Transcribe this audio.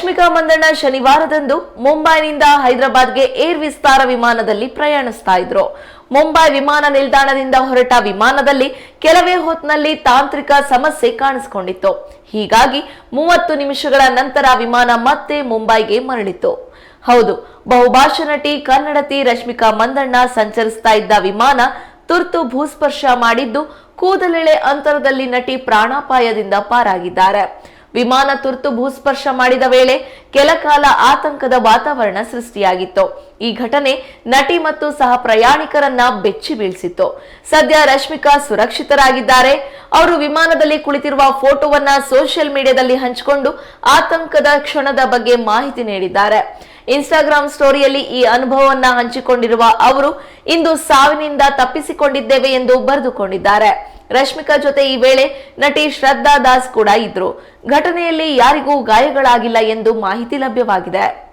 ರಶ್ಮಿಕಾ ಮಂದಣ್ಣ ಶನಿವಾರದಂದು ಮುಂಬೈನಿಂದ ಹೈದರಾಬಾದ್ಗೆ ಏರ್ ವಿಸ್ತಾರ ವಿಮಾನದಲ್ಲಿ ಪ್ರಯಾಣಿಸ್ತಾ ಇದ್ರು. ಮುಂಬೈ ವಿಮಾನ ನಿಲ್ದಾಣದಿಂದ ಹೊರಟ ವಿಮಾನದಲ್ಲಿ ಕೆಲವೇ ಹೊತ್ತಿನಲ್ಲಿ ತಾಂತ್ರಿಕ ಸಮಸ್ಯೆ ಕಾಣಿಸಿಕೊಂಡಿತ್ತು. ಹೀಗಾಗಿ ಮೂವತ್ತು ನಿಮಿಷಗಳ ನಂತರ ವಿಮಾನ ಮತ್ತೆ ಮುಂಬೈಗೆ ಮರಳಿತು ಹೌದು, ಬಹುಭಾಷಾ ನಟಿ, ಕನ್ನಡತಿ ರಶ್ಮಿಕಾ ಮಂದಣ್ಣ ಸಂಚರಿಸ್ತಾ ಇದ್ದ ವಿಮಾನ ತುರ್ತು ಭೂಸ್ಪರ್ಶ ಮಾಡಿದ್ದು ಕೂದಲೆಳೆ ಅಂತರದಲ್ಲಿ ನಟಿ ಪ್ರಾಣಾಪಾಯದಿಂದ ಪಾರಾಗಿದ್ದಾರೆ. ವಿಮಾನ ತುರ್ತು ಭೂಸ್ಪರ್ಶ ಮಾಡಿದ ವೇಳೆ ಕೆಲ ಕಾಲ ಆತಂಕದ ವಾತಾವರಣ ಸೃಷ್ಟಿಯಾಗಿತ್ತು. ಈ ಘಟನೆ ನಟಿ ಮತ್ತು ಸಹ ಪ್ರಯಾಣಿಕರನ್ನ ಬೆಚ್ಚಿ ಬೀಳಿಸಿತ್ತು. ಸದ್ಯ ರಶ್ಮಿಕಾ ಸುರಕ್ಷಿತರಾಗಿದ್ದಾರೆ. ಅವರು ವಿಮಾನದಲ್ಲಿ ಕುಳಿತಿರುವ ಫೋಟೋವನ್ನ ಸೋಷಿಯಲ್ ಮೀಡಿಯಾದಲ್ಲಿ ಹಂಚಿಕೊಂಡು ಆತಂಕದ ಕ್ಷಣದ ಬಗ್ಗೆ ಮಾಹಿತಿ ನೀಡಿದ್ದಾರೆ. ಇನ್ಸ್ಟಾಗ್ರಾಮ್ ಸ್ಟೋರಿಯಲ್ಲಿ ಈ ಅನುಭವವನ್ನ ಹಂಚಿಕೊಂಡಿರುವ ಅವರು ಇಂದು ಸಾವಿನಿಂದ ತಪ್ಪಿಸಿಕೊಂಡಿದ್ದೇವೆ ಎಂದು ಬರೆದುಕೊಂಡಿದ್ದಾರೆ. ರಶ್ಮಿಕಾ ಜೊತೆ ಈ ವೇಳೆ ನಟಿ ಶ್ರದ್ಧಾ ದಾಸ್ ಕೂಡ ಇದ್ರು. ಘಟನೆಯಲ್ಲಿ ಯಾರಿಗೂ ಗಾಯಗಳಾಗಿಲ್ಲ ಎಂದು ಮಾಹಿತಿ ಲಭ್ಯವಾಗಿದೆ.